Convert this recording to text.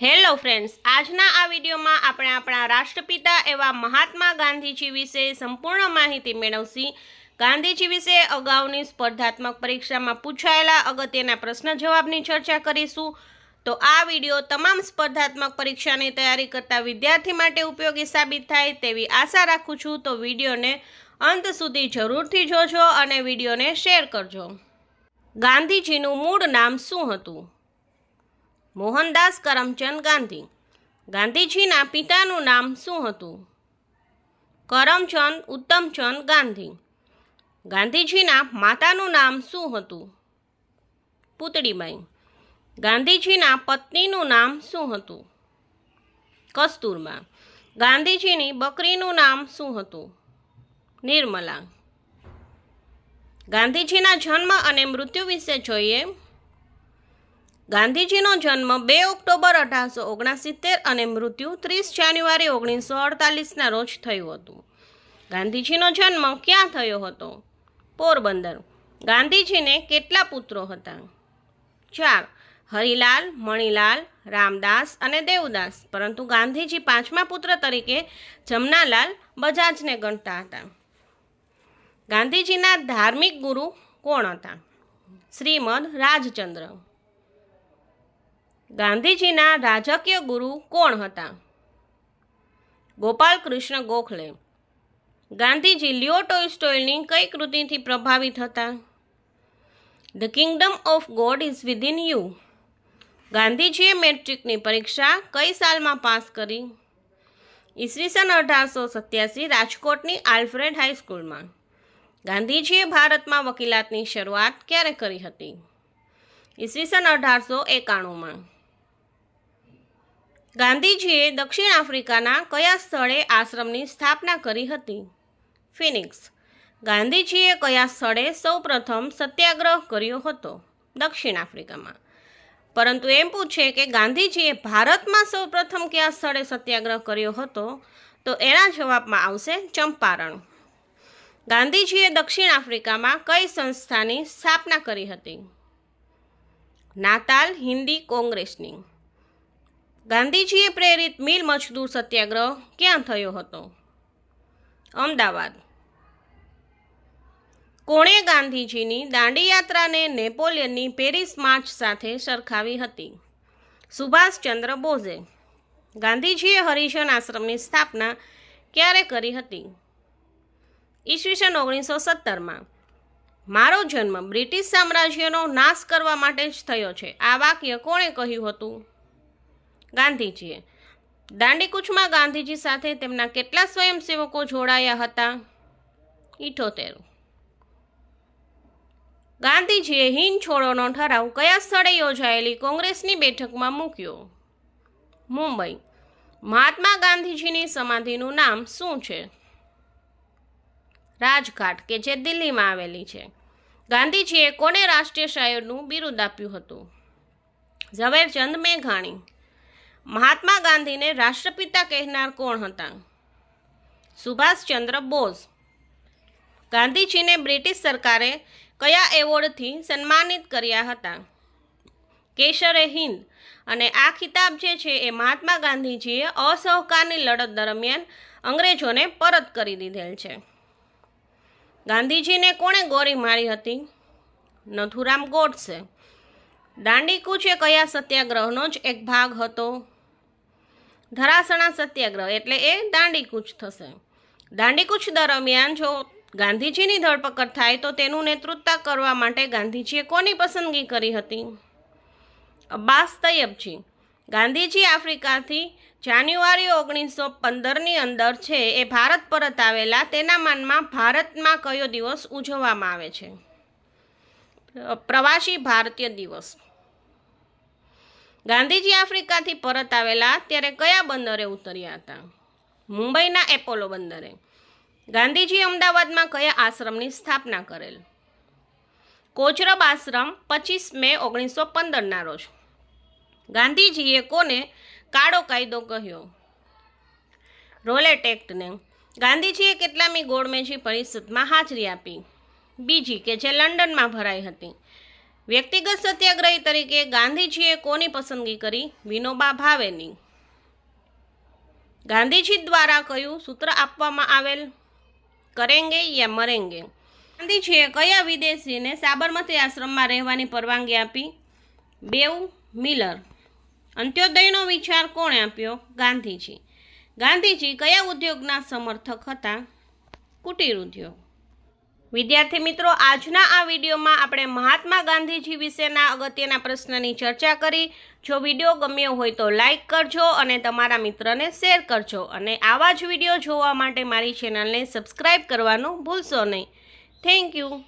Hello friends, આજના આ વિડીયોમાં આપણે આપણા રાષ્ટ્રપિતા એવા મહાત્મા ગાંધીજી વિશે સંપૂર્ણ માહિતી મેળવશી. ગાંધીજી વિશે અગાઉની સ્પર્ધાત્મક પરીક્ષામાં પૂછાયેલા અગત્યના પ્રશ્ન જવાબની ચર્ચા કરીશું. તો આ વીડિયો તમામ સ્પર્ધાત્મક પરીક્ષાની તૈયારી કરતા વિદ્યાર્થી માટે ઉપયોગી સાબિત થાય તેવી આશા રાખું છું. તો વિડીયોને અંત સુધી જરૂરથી જોજો અને વિડીયોને શેર કરજો. ગાંધીજીનું મૂળ નામ શું હતું? મોહનદાસ કરમચંદ ગાંધી. ગાંધીજીના પિતાનું નામ શું હતું? કરમચંદ ઉત્તમચંદ ગાંધી. ગાંધીજીના માતાનું નામ શું હતું? પૂતળીબાઈ ગાંધીજીના પત્નીનું નામ શું હતું? કસ્તુરબા. ગાંધીજીની બકરીનું નામ શું હતું? નિર્મલા. ગાંધીજીના જન્મ અને મૃત્યુ વિશે જોઈએ. ગાંધીજીનો જન્મ બે ઓક્ટોબર અઢારસો ઓગણસિત્તેર અને મૃત્યુ ત્રીસ જાન્યુઆરી ઓગણીસો અડતાલીસના રોજ થયું હતું. ગાંધીજીનો જન્મ ક્યાં થયો હતો? પોરબંદર. ગાંધીજીને કેટલા પુત્રો હતા? ચાર. હરિલાલ, મણિલાલ, રામદાસ અને દેવદાસ. પરંતુ ગાંધીજી પાંચમા પુત્ર તરીકે જમનાલાલ બજાજને ગણતા હતા. ગાંધીજીના ધાર્મિક ગુરુ કોણ હતા? શ્રીમદ રાજચંદ્ર. ગાંધીજીના રાજકીય ગુરુ કોણ હતા? ગોપાલ કૃષ્ણ ગોખલે. ગાંધીજી લિયો ટોયસ્ટોયલની કઈ કૃતિથી પ્રભાવિત હતા? The kingdom of God is within you ગાંધીજીએ મેટ્રિકની પરીક્ષા કઈ સાલમાં પાસ કરી? ઈસવીસન અઢારસો સત્યાસી રાજકોટની આલ્ફ્રેડ હાઈસ્કૂલમાં. ગાંધીજીએ ભારતમાં વકીલાતની શરૂઆત ક્યારે કરી હતી? ઈસવીસન અઢારસો એકાણુંમાં. ગાંધીજીએ દક્ષિણ આફ્રિકાના કયા સ્થળે આશ્રમની સ્થાપના કરી હતી? ફિનિક્સ. ગાંધીજીએ કયા સ્થળે સૌપ્રથમ સત્યાગ્રહ કર્યો હતો? દક્ષિણ આફ્રિકામાં. પરંતુ એમ પૂછે કે ગાંધીજીએ ભારતમાં સૌપ્રથમ કયા સ્થળે સત્યાગ્રહ કર્યો હતો? તો એના જવાબમાં આવશે ચંપારણ. ગાંધીજીએ દક્ષિણ આફ્રિકામાં કઈ સંસ્થાની સ્થાપના કરી હતી? નાતાલ હિન્દી કોંગ્રેસની. ગાંધીજીએ પ્રેરિત મિલ મજદૂર સત્યાગ્રહ ક્યાં થયો હતો? અમદાવાદ. કોણે ગાંધીજીની દાંડી યાત્રાને નેપોલિયનની પેરિસ માર્ચ સાથે સરખાવી હતી? સુભાષચંદ્ર બોઝે. ગાંધીજીએ હરિજન આશ્રમની સ્થાપના ક્યારે કરી હતી? ઈસવીસન ઓગણીસો સત્તરમાં. મારો જન્મ બ્રિટિશ સામ્રાજ્યનો નાશ કરવા માટે જ થયો છે. આ વાક્ય કોણે કહ્યું હતું? ગાંધીજીએ. દાંડીકૂચમાં ગાંધીજી સાથે તેમના કેટલા સ્વયંસેવકો જોડાયા હતા? ઇઠોતેર. ગાંધીજીએ હિંદ છોડોનો ઠરાવ કયા સ્થળે યોજાયેલી કોંગ્રેસની બેઠકમાં મૂક્યો? મુંબઈ. મહાત્મા ગાંધીજીની સમાધિનું નામ શું છે? રાજઘાટ, કે જે દિલ્હીમાં આવેલી છે. ગાંધીજીએ કોને રાષ્ટ્રીય શાયરનું બિરુદ આપ્યું હતું? ઝવેરચંદ મેઘાણી. મહાત્મા ગાંધીને રાષ્ટ્રપિતા કહેનાર કોણ હતા? સુભાષચંદ્ર બોઝ. ગાંધીજીને બ્રિટિશ સરકારે કયા એવોર્ડથી સન્માનિત કર્યા હતા? કેસરે હિન્દ અને આ ખિતાબ જે છે એ મહાત્મા ગાંધીજીએ અસહકારની લડત દરમિયાન અંગ્રેજોને પરત કરી દીધેલ છે. ગાંધીજીને કોણે ગોળી મારી હતી? નથુરામ ગોડસે. દાંડીકૂચ એ કયા સત્યાગ્રહનો જ એક ભાગ હતો? ધરાસણા સત્યાગ્રહ એટલે એ દાંડીકૂચ થશે. દાંડીકૂચ દરમિયાન જો ગાંધીજીની ધરપકડ થાય તો તેનું નેતૃત્વ કરવા માટે ગાંધીજીએ કોની પસંદગી કરી હતી? અબ્બાસ તૈયબજી, ગાંધીજી આફ્રિકાથી જાન્યુઆરી ઓગણીસો પંદરની અંદર છે, એ ભારત પરત આવેલા, તેના માનમાં ભારતમાં કયો દિવસ ઉજવવામાં આવે છે? પ્રવાસી ભારતીય દિવસ. ગાંધીજી આફ્રિકાથી પરત આવેલા ત્યારે કયા બંદરે ઉતર્યા હતા? મુંબઈના એપોલો બંદરે. ગાંધીજી અમદાવાદમાં કયા આશ્રમની સ્થાપના કરેલ? કોચરબ આશ્રમ પચીસ મે ઓગણીસો પંદરના રોજ. ગાંધીજીએ કોને કાળો કાયદો કહ્યો? રોલેટ એક્ટને ગાંધીજીએ કેટલામી ગોળમેજી પરિષદમાં હાજરી આપી. બીજી કે જે લંડનમાં ભરાઈ હતી. વ્યક્તિગત સત્યાગ્રહી તરીકે ગાંધીજીએ કોની પસંદગી કરી? વિનોબા ભાવેની. ગાંધીજી દ્વારા કયું સૂત્ર આપવામાં આવેલ? કરેંગે યા મરેંગે? ગાંધીજીએ કયા વિદેશીને સાબરમતી આશ્રમમાં રહેવાની પરવાનગી આપી? બેવ મિલર. અંત્યોદયનો વિચાર કોણે આપ્યો? ગાંધીજી. ગાંધીજી કયા ઉદ્યોગના સમર્થક હતા? કુટીર ઉદ્યોગ. વિદ્યાર્થી મિત્રો, આજના આ વિડીયોમાં આપણે મહાત્મા ગાંધીજી વિશેના અગત્યના પ્રશ્નની ચર્ચા કરી. જો વીડિયો ગમ્યો હોય તો લાઈક કરજો અને તમારા મિત્રને શેર કરજો. અને આવા જ વીડિયો જોવા માટે મારી ચેનલને સબસ્ક્રાઈબ કરવાનું ભૂલશો નહીં. Thank you.